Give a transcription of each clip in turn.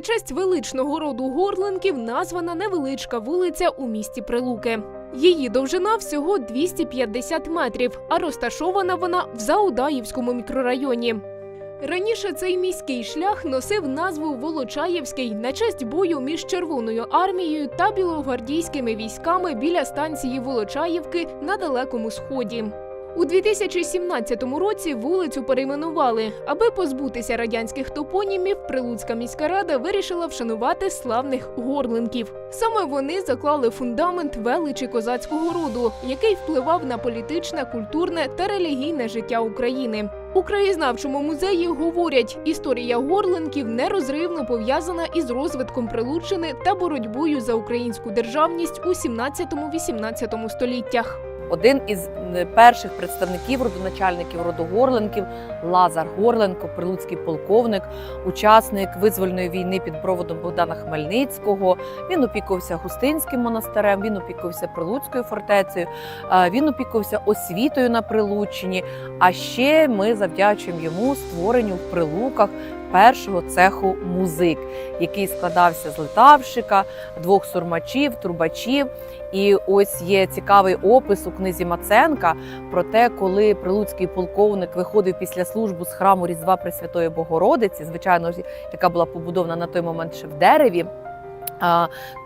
На честь величного роду горленків названа невеличка вулиця у місті Прилуки. Її довжина всього 250 метрів, а розташована вона в Заудаївському мікрорайоні. Раніше цей міський шлях носив назву Волочаєвський на честь бою між Червоною армією та білогвардійськими військами біля станції Волочаївки на Далекому Сході. У 2017 році вулицю перейменували. Аби позбутися радянських топонімів, Прилуцька міська рада вирішила вшанувати славних горлинків. Саме вони заклали фундамент величі козацького роду, який впливав на політичне, культурне та релігійне життя України. У краєзнавчому музеї говорять, історія горлинків нерозривно пов'язана із розвитком Прилуччини та боротьбою за українську державність у 17-18 століттях. Один із перших представників родоначальників роду Горленків Лазар Горленко, прилуцький полковник, учасник визвольної війни під проводом Богдана Хмельницького. Він опікувався Густинським монастирем, він опікувався Прилуцькою фортецею, він опікувався освітою на Прилуччині. А ще ми завдячуємо йому створенню в Прилуках першого цеху музик, який складався з литавщика, двох сурмачів, трубачів. І ось є цікавий опис у книзі Маценка про те, коли прилуцький полковник виходив після служби з храму Різдва Пресвятої Богородиці, звичайно, яка була побудована на той момент ще в дереві.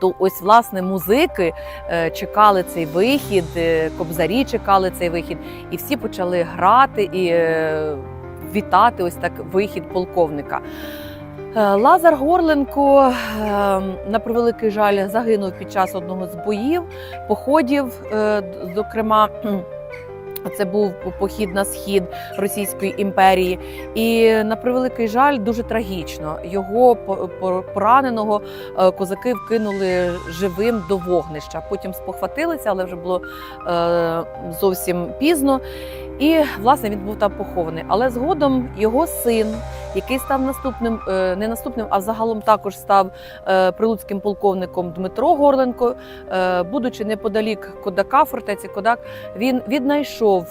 То ось власне музики е, чекали цей вихід, е, кобзарі чекали цей вихід, і всі почали грати і е, вітати ось так вихід полковника. Е, Лазар Горленко, е, на превеликий жаль, загинув під час одного з боїв, походів, е, зокрема. Це був похід на схід Російської імперії, і на превеликий жаль, дуже трагічно. Його по- по- пораненого е, козаки вкинули живим до вогнища. Потім спохватилися, але вже було зовсім пізно. І власне він був там похований. Але згодом його син, який став наступним, е, не наступним, а загалом також став е, прилуцьким полковником Дмитро Горленко, е, будучи неподалік Кодака, фортеці Кодак, він віднайшов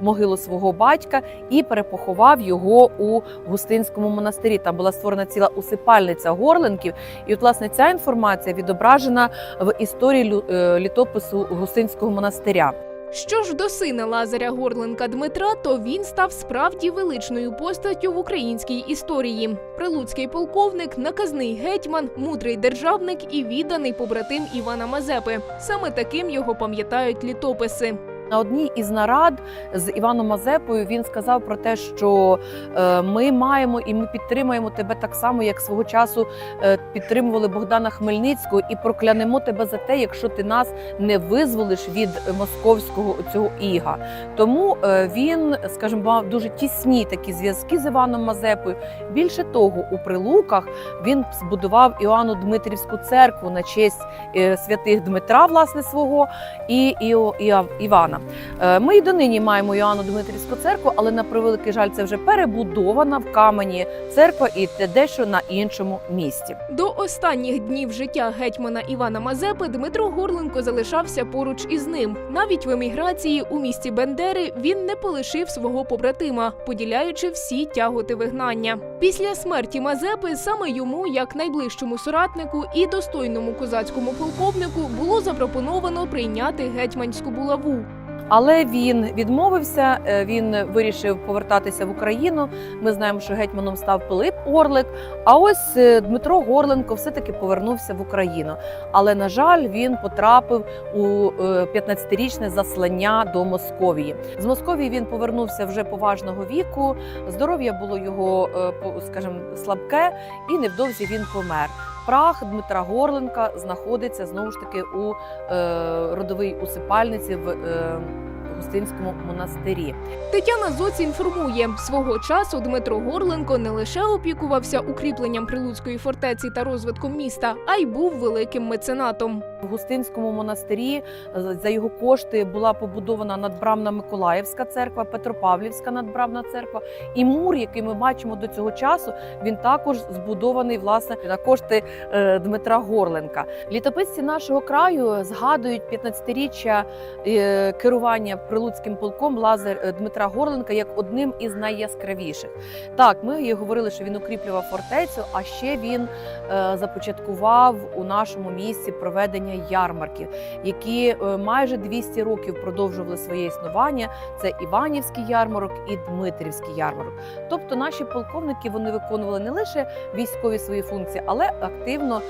могилу свого батька і перепоховав його у Густинському монастирі. Там була створена ціла усипальниця горленків. І от власне ця інформація відображена в історії літопису Густинського монастиря. Що ж до сина Лазаря Горленка Дмитра, то він став справді величною постаттю в українській історії. Прилуцький полковник, наказний гетьман, мудрий державник і відданий побратим Івана Мазепи. Саме таким його пам'ятають літописи. На одній із нарад з Іваном Мазепою він сказав про те, що е, ми маємо і ми підтримаємо тебе так само, як свого часу е, підтримували Богдана Хмельницького, і проклянемо тебе за те, якщо ти нас не визволиш від московського цього іга. Тому е, він, скажімо, мав дуже тісні такі зв'язки з Іваном Мазепою. Більше того, у Прилуках він збудував Іоанну Дмитрівську церкву на честь святих Дмитра, власне, свого і, Іо- Іа- Івана. Е, Ми і донині маємо Іоанну Дмитрівську церкву, але на превеликий жаль, це вже перебудована в камені церква і те дещо на іншому місці. До останніх днів життя гетьмана Івана Мазепи Дмитро Горленко залишався поруч із ним. Навіть в еміграції у місті Бендери він не полишив свого побратима, поділяючи всі тяготи вигнання. Після смерті Мазепи саме йому, як найближчому соратнику і достойному козацькому полковнику, було запропоновано прийняти гетьманську булаву. Але він відмовився. е, Він вирішив повертатися в Україну. Ми знаємо, що гетьманом став Пилип Орлик. А ось е, Дмитро Горленко все-таки повернувся в Україну. Але на жаль, він потрапив у е, 15-річне заслання до Московії. З Московії він повернувся вже поважного віку. Здоров'я було його, е, скажімо, слабке, і невдовзі він помер. Прах Дмитра Горленка знаходиться знову ж таки у е, родовій усипальниці в е, Густинському монастирі. Тетяна Зоць інформує, свого часу Дмитро Горленко не лише опікувався укріпленням Прилуцької фортеці та розвитком міста, а й був великим меценатом. В Густинському монастирі е, за його кошти була побудована надбрамна Миколаївська церква, Петропавлівська надбрамна церква. І мур, який ми бачимо до цього часу, він також збудований власне на кошти е, Дмитра Горленка. Літописці нашого краю згадують 15-річчя е, керування прилуцьким полком Лазар е, Дмитра Горленка як одним із найяскравіших. Так, ми говорили, що він укріплював фортецю, а ще він е, започаткував у нашому місті проведення ярмарків, які е, майже 200 років продовжували своє існування. Це Іванівський ярмарок і Дмитрівський ярмарок. Тобто наші полковники вони виконували не лише військові свої функції, але активно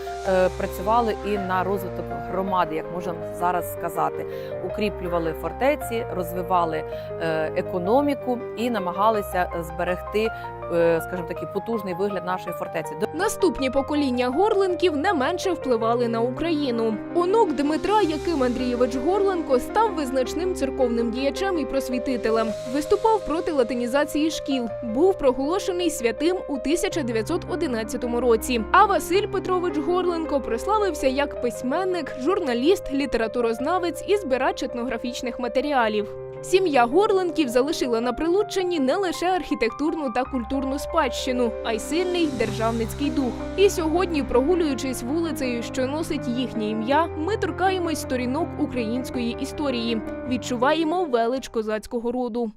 працювали і на розвиток громади, як можна зараз сказати, укріплювали фортеці, розвивали е, економіку і намагалися е, зберегти, е, скажімо такий потужний вигляд нашої фортеці. Наступні покоління горленків не менше впливали на Україну. Онук Дмитра Яким Андрійович Горленко став визначним церковним діячем і просвітителем. Виступав проти латинізації шкіл. Був проголошений святим у 1911 році. А Василь Петрович Горленко прославився як письменник, журналіст, літературознавець і збирач етнографічних матеріалів. Сім'я Горленків залишила на Прилуччині не лише архітектурну та культурну спадщину, а й сильний державницький дух. І сьогодні, прогулюючись вулицею, що носить їхнє ім'я, ми торкаємось сторінок української історії, відчуваємо велич козацького роду.